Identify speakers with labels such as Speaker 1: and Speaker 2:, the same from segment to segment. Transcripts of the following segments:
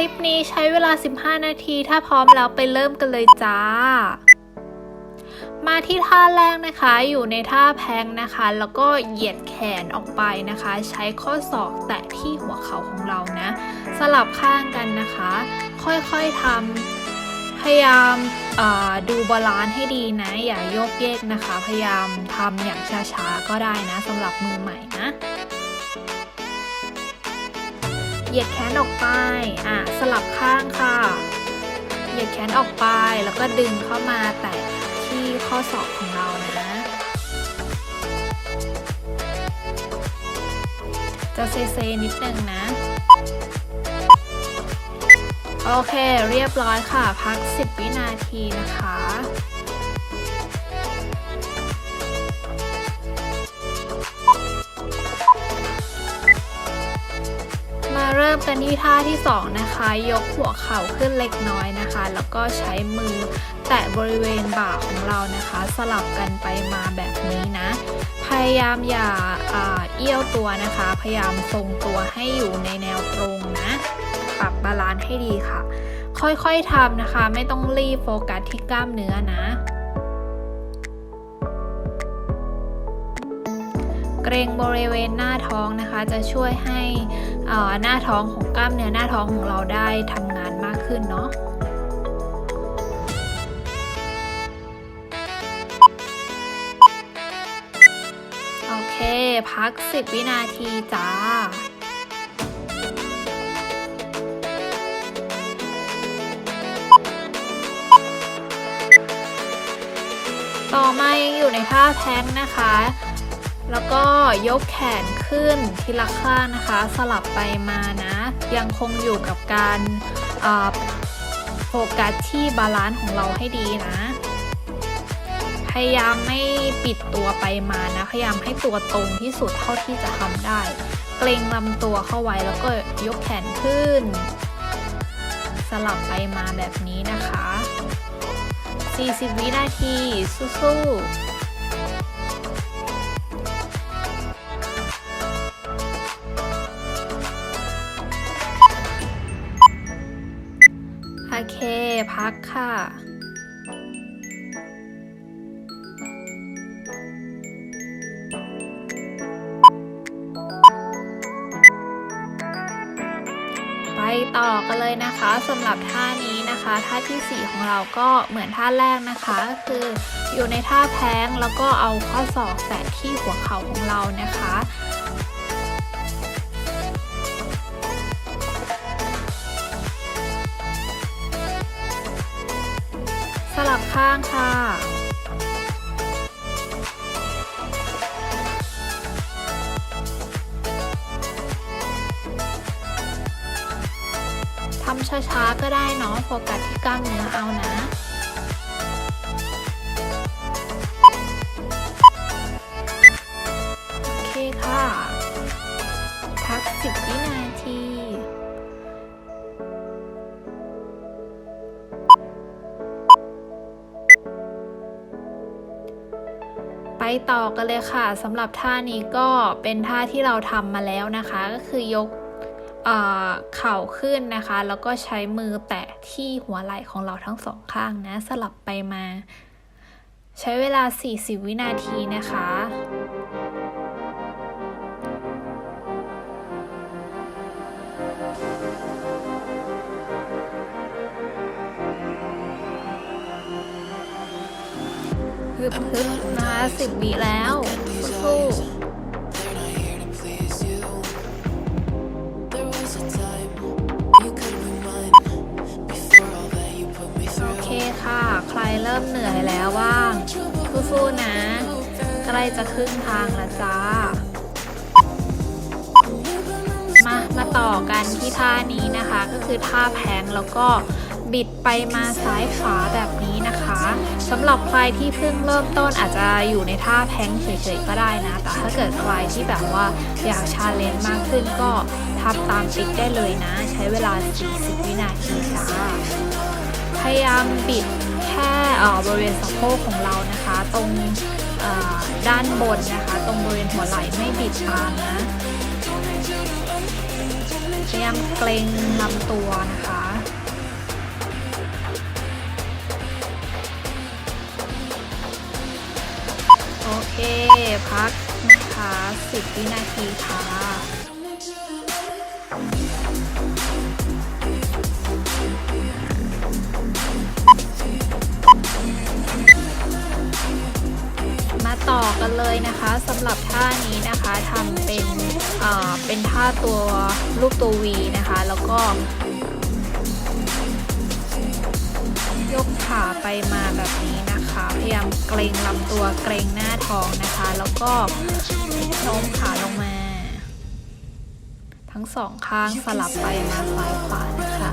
Speaker 1: ลิปนี้ใช้เวลา 15 นาที ถ้าพร้อมแล้วไปเริ่มกันเลยจ้า มาที่ท่าแรกนะคะ อยู่ในท่าแพงนะคะ แล้วก็เหยียดแขนออกไปนะคะ ใช้ข้อศอกแตะที่หัวเข่าของเรานะ สลับข้างกันนะคะ ค่อยๆทำพยายามดูบาลานซ์ให้ดีนะ อย่าโยกเยกนะคะ พยายามทำอย่างช้าๆก็ได้นะสำหรับมือใหม่นะ เหยียดแขนออกไป อะสลับข้างค่ะ เหยียดแขนออกไปแล้วก็ดึงเข้ามาแตะที่ข้อศอกของเรานะ จะเซเซนิดนึงนะ โอเคเรียบร้อยค่ะ พัก 10 วินาทีนะคะ ริ่มกันที่ท่าที่ 2 นะคะ ยกหัวเข่าขึ้นเล็กน้อยนะคะ แล้วก็ใช้มือแตะบริเวณบ่าของเรานะคะ สลับกันไปมาแบบนี้นะ พยายามอย่าอาเอี้ยวตัวนะคะ พยายามทรงตัวให้อยู่ในแนวตรงนะ ปรับบาลานซ์ให้ดีค่ะ ค่อยๆทำนะคะ ไม่ต้องรีบโฟกัสที่กล้ามเนื้อนะเกรงบริเวณหน้าท้องนะคะ จะช่วยให้ หน้าท้องของกล้ามเนื้อหน้าท้องของเราได้ทำงานมากขึ้นเนาะโอเคพัก 10 วินาทีจ้าต่อมายังอยู่ในท่าแท้งนะคะ แล้วก็ยกแขนขึ้นทีละข้างนะคะ สลับไปมานะ ยังคงอยู่กับการโฟกัสที่บาลานซ์ของเราให้ดีนะ พยายามไม่ปิดตัวไปมานะ พยายามให้ตัวตรงที่สุดเท่าที่จะทำได้ เกรงลำตัวเข้าไว้แล้วก็ยกแขนขึ้น สลับไปมาแบบนี้นะคะ 40 วินาทีสู้ๆ ค่ะ ไปต่อกันเลยนะคะสำหรับท่านี้นะคะท่าที่ 4 ของเราก็เหมือนท่าแรกนะคะก็คืออยู่ในท่าแพงแล้วก็เอาข้อศอกแตะที่หัวเข่าของเรานะคะ ข้างค่ะ ทำช้าๆก็ได้เนาะโฟกัสที่กล้ามเนื้อเอานะ กันเลยค่ะสำหรับท่านี้ก็เป็นท่าที่เราทำมาแล้วนะคะ ก็คือยกเออเข่าขึ้นนะคะ แล้วก็ใช้มือแตะที่หัวไหล่ของเราทั้งสองข้างนะ สลับไปมา ใช้เวลา 40 วินาทีนะคะ ฮึบฮึบนะคะสิบวิแล้วสู้โอเคค่ะ ใครเริ่มเหนื่อยแล้วว่างสู้ๆนะ ใกล้จะครึ่งทางแล้วจ้า มา มาต่อกันที่ท่านี้นะคะ ก็คือท่าแพงแล้วก็ บิดไปมาซ้ายขวาแบบนี้นะคะสำหรับใครที่เพิ่งเริ่มต้นอาจจะอยู่ในท่าแพงเฉยๆก็ได้นะ แต่ถ้าเกิดใครที่แบบว่าอยากชาเลนจ์มากขึ้นก็ทำตามติ๊กได้เลยนะ ใช้เวลา 40 วินาทีจ้าพยายามบิดแค่บริเวณสะโพกของเรานะคะ ตรงด้านบนนะคะ ตรงบริเวณหัวไหล่ไม่บิดตามนะพยายามเกรงลำตัวนะคะ พักนะคะ10วินาทีค่ะมาต่อกันเลยนะคะสำหรับท่านี้นะคะทำเป็นเอ่อเป็นท่าตัวรูปตัว V นะคะ แล้วก็ยกขาไปมาแบบนี้ พยายามเกรงลำตัวเกรงหน้าท้องนะคะ แล้วก็โน้มขาลงมา ทั้งสองข้างสลับไปมาซ้ายขวานะคะ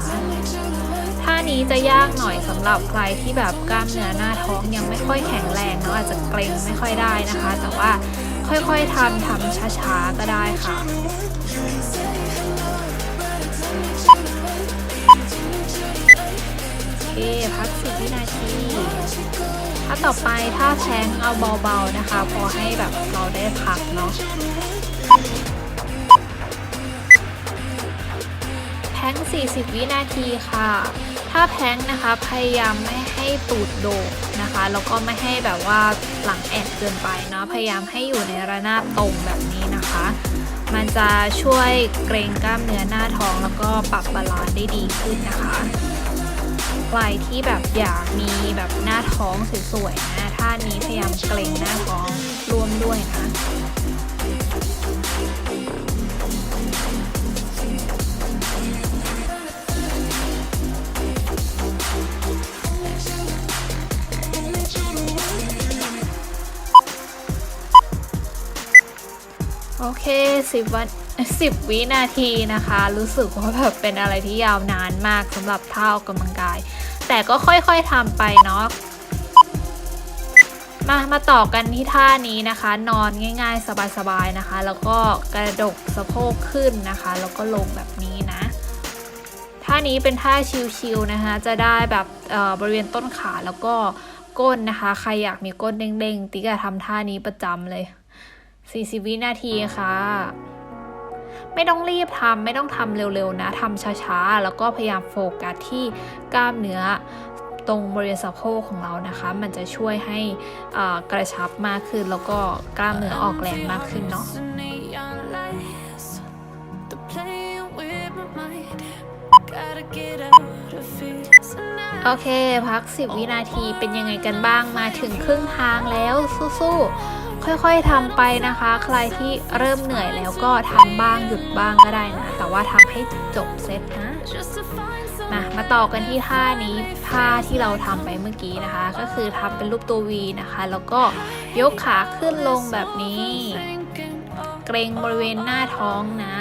Speaker 1: ท่านี้จะยากหน่อยสำหรับใครที่แบบกล้ามเนื้อหน้าท้องยังไม่ค่อยแข็งแรงเนาะอาจจะเกรงไม่ค่อยได้นะคะ แต่ว่าค่อยๆทำทำช้าๆก็ได้ค่ะโอเคพักสิบวินาที ถ้าต่อไปถ้าแพงเอาเบาๆนะคะ พอให้แบบเราได้พักเนาะแพง40 วินาทีค่ะ ถ้าแพงนะคะพยายามไม่ให้ตูดโด่งนะคะแล้วก็ไม่ให้แบบว่าหลังแอนเกินไปเนาะพยายามให้อยู่ในระนาบตรงแบบนี้นะคะ มันจะช่วยเกรงกล้ามเนื้อหน้าท้องแล้วก็ปรับบาลานซ์ได้ดีขึ้นนะคะ ใครที่แบบอยากมีแบบหน้าท้องสวยๆนะท่านี้พยายามเกรงหน้าท้องร่วมด้วยนะโอเคสิบวันสิบวินาทีนะคะ รู้สึกว่าแบบเป็นอะไรที่ยาวนานมากสำหรับท่าออกกำลังกาย แต่ก็ค่อยๆทำไปเนาะมามาต่อกันที่ท่านี้นะคะ นอนง่ายๆ สบายๆนะคะ แล้วก็กระดกสะโพกขึ้นนะคะ แล้วก็ลงแบบนี้นะท่านี้เป็นท่าชิลๆนะคะ จะได้แบบเอ่อบริเวณต้นขาแล้วก็ก้นนะคะ ใครอยากมีก้นเด้งๆ ติ๊กจะทำท่านี้ประจำเลย 40 วินาทีค่ะ ไม่ต้องรีบทำไม่ต้องทำเร็วๆนะทำช้าๆ แล้วก็พยายามโฟกัสที่กล้ามเนื้อตรงบริเวณสะโพกของเรานะคะ มันจะช่วยให้อ่ากระชับมากขึ้น แล้วก็กล้ามเนื้อออกแรงมากขึ้นเนาะโอเค พัก 10 วินาทีเป็นยังไงกันบ้างมาถึงครึ่งทางแล้วสู้ๆ ค่อยๆทำไปนะคะ ใครที่เริ่มเหนื่อยแล้วก็ทำบ้างหยุดบ้างก็ได้นะ แต่ว่าทำให้จบเซตนะมามาต่อกันที่ท่านี้ท่าที่เราทำไปเมื่อกี้นะคะ ก็คือทำเป็นรูปตัววีนะคะ แล้วก็ยกขาขึ้นลงแบบนี้ เกรงบริเวณหน้าท้องนะ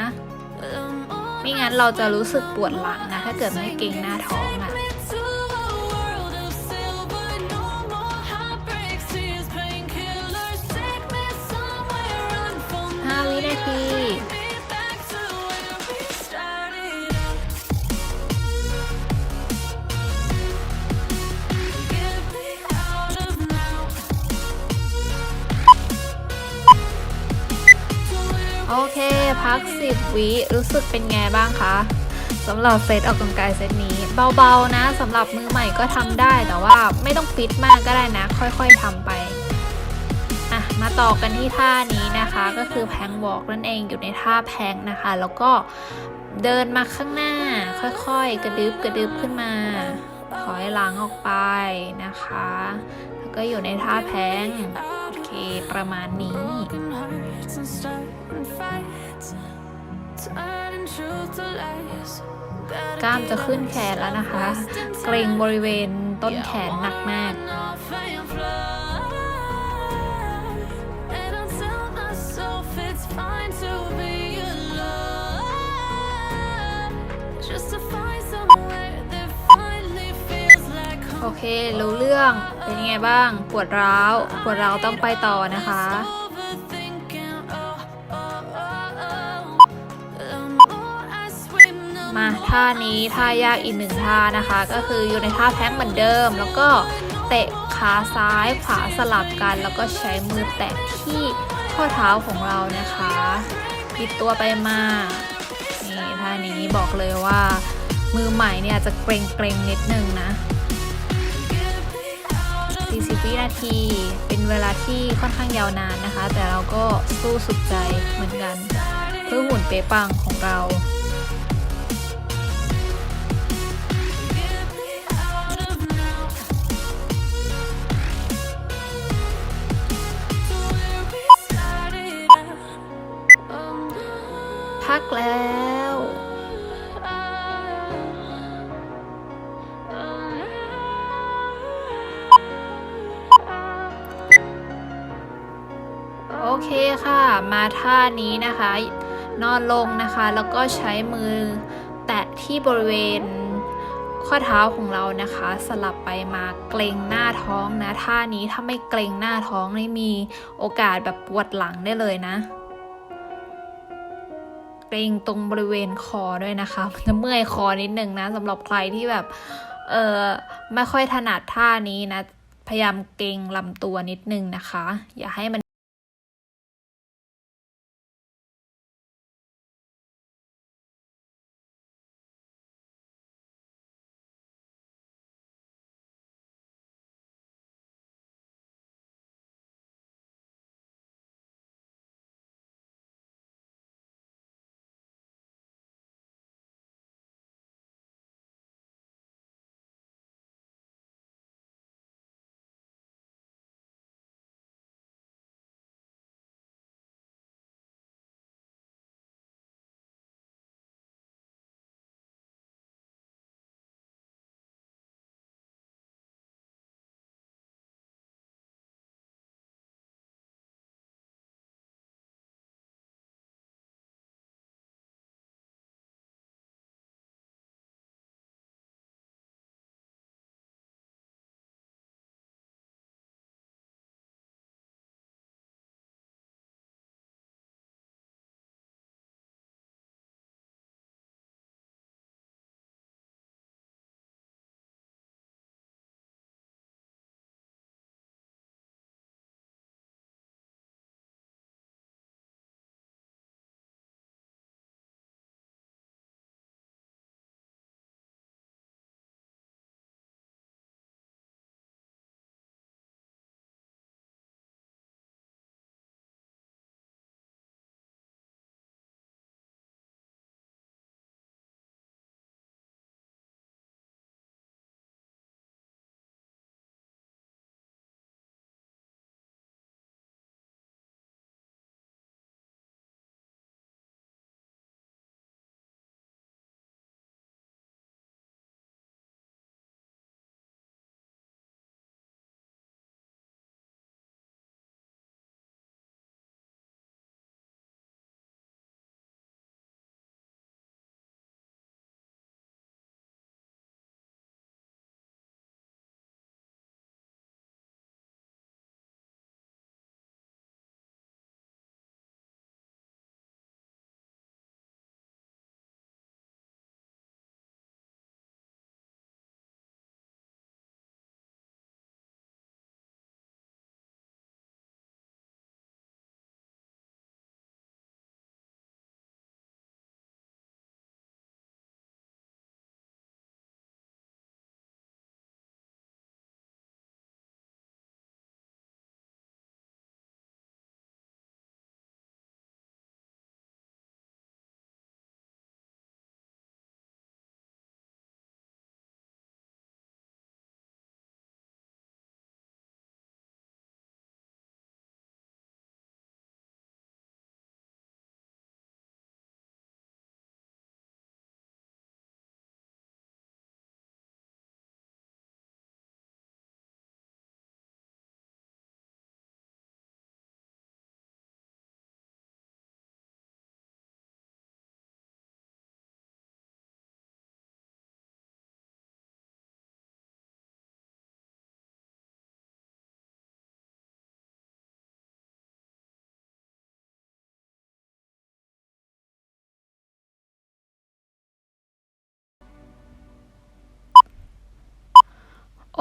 Speaker 1: ไม่งั้นเราจะรู้สึกปวดหลังนะ ถ้าเกิดไม่เกรงหน้าท้องอะ วินาทีโอเค พัก 10 วิรู้สึกเป็นไงบ้างคะสำหรับเซตออกกำลังกายเซตนี้ เบาๆนะสำหรับมือใหม่ก็ทำได้แต่ว่าไม่ต้องฟิตมากก็ได้นะ ค่อยๆทำไป มาต่อกันที่ท่านี้นะคะ ก็คือแพงวอล์กนั่นเองอยู่ในท่าแพงนะคะ แล้วก็เดินมาข้างหน้าค่อยๆ กระดึบกระดึบขึ้นมา ถอยหลังออกไปนะคะ แล้วก็อยู่ในท่าแพงโอเคประมาณนี้ กล้ามจะขึ้นแขนแล้วนะคะ เกรงบริเวณต้นแขนหนักมาก โอเค รู้เรื่อง เป็นยังไงบ้าง ปวดร้าว ปวดร้าวต้องไปต่อนะคะ มาท่านี้ท่ายากอีกหนึ่งท่านะคะ ก็คืออยู่ในท่าแพงเหมือนเดิม แล้วก็เตะขาซ้ายขวาสลับกัน แล้วก็ใช้มือแตะที่ข้อเท้าของเรานะคะปิดตัวไปมา นี่ท่านี้บอกเลยว่า มือใหม่เนี่ยจะเกรงเกรงๆนิดนึงนะ วินาที เป็นเวลาที่ค่อนข้างยาวนานนะคะ แต่เราก็สู้สุดใจเหมือนกัน เพื่อหุ่นเป๊ะปังของเราพักแล้ว มาท่านี้นะคะ นอนลงนะคะ แล้วก็ใช้มือแตะที่บริเวณข้อเท้าของเรานะคะ สลับไปมาเกรงหน้าท้องนะ ท่านี้ถ้าไม่เกรงหน้าท้องนี่มีโอกาสแบบปวดหลังได้เลยนะ เกรงตรงบริเวณคอด้วยนะคะมันจะเมื่อยคอนิดนึงนะสำหรับใครที่แบบเออไม่ค่อยถนัดท่านี้นะ พยายามเกรงลำตัวนิดนึงนะคะ อย่าให้มัน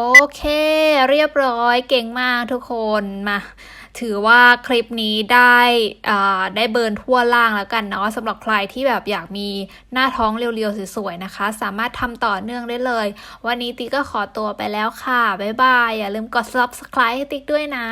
Speaker 1: โอเค เรียบร้อยเก่งมากทุกคนมาถือว่าคลิปนี้ได้อ่าได้เบิร์นทั่วล่างแล้วกันเนาะสำหรับใครที่แบบอยากมีหน้าท้องเรียวๆสวยๆนะคะ สามารถทำต่อเนื่องได้เลย วันนี้ติ๊กก็ขอตัวไปแล้วค่ะ บ๊ายบาย อย่าลืมกด subscribe ให้ติ๊กด้วยนะ